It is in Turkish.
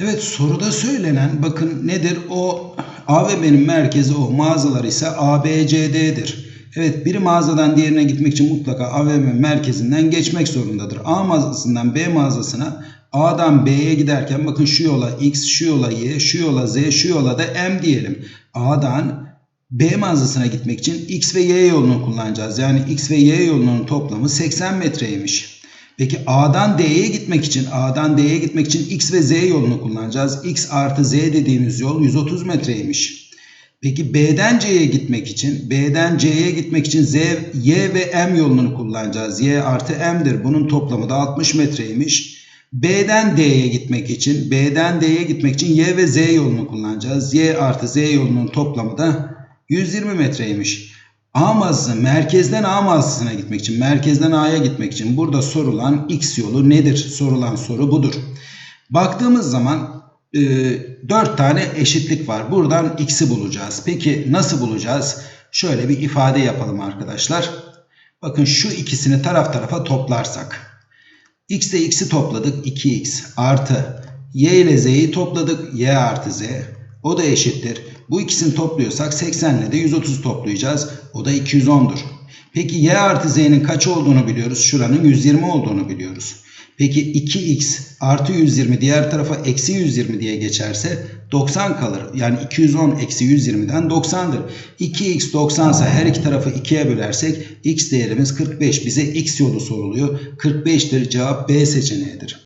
Evet soruda söylenen bakın nedir o A ve B'nin merkezi o mağazalar ise A, B, C, D'dir. Evet bir mağazadan diğerine gitmek için mutlaka A ve B merkezinden geçmek zorundadır. A mağazasından B mağazasına A'dan B'ye giderken bakın şu yola X, şu yola Y, şu yola Z, şu yola da M diyelim. A'dan B mağazasına gitmek için X ve Y yolunu kullanacağız. Yani X ve Y yolunun toplamı 80 metreymiş. Peki A'dan D'ye gitmek için A'dan D'ye gitmek için X ve Z yolunu kullanacağız. X artı Z dediğimiz yol 130 metreymiş. Peki B'den C'ye gitmek için B'den C'ye gitmek için Z, Y ve M yolunu kullanacağız. Y artı M'dir. Bunun toplamı da 60 metreymiş. B'den D'ye gitmek için B'den D'ye gitmek için Y ve Z yolunu kullanacağız. Y artı Z yolunun toplamı da 120 metreymiş. A mağazası merkezden A mağazasına gitmek için, merkezden A'ya gitmek için burada sorulan X yolu nedir? Sorulan soru budur. Baktığımız zaman e, 4 tane eşitlik var. Buradan X'i bulacağız. Peki nasıl bulacağız? Şöyle bir ifade yapalım arkadaşlar. Bakın şu ikisini taraf tarafa toplarsak. X ile X'i topladık 2X artı Y ile Z'yi topladık Y artı Z. O da eşittir. Bu ikisini topluyorsak 80 ile de 130 toplayacağız. O da 210'dur. Peki Y artı Z'nin kaç olduğunu biliyoruz. Şuranın 120 olduğunu biliyoruz. Peki 2x artı 120 diğer tarafa eksi 120 diye geçerse 90 kalır. Yani 210 eksi 120'den 90'dır. 2x 90 ise her iki tarafı 2'ye bölersek x değerimiz 45. Bize x yolu soruluyor. 45'tir cevap B seçeneğidir.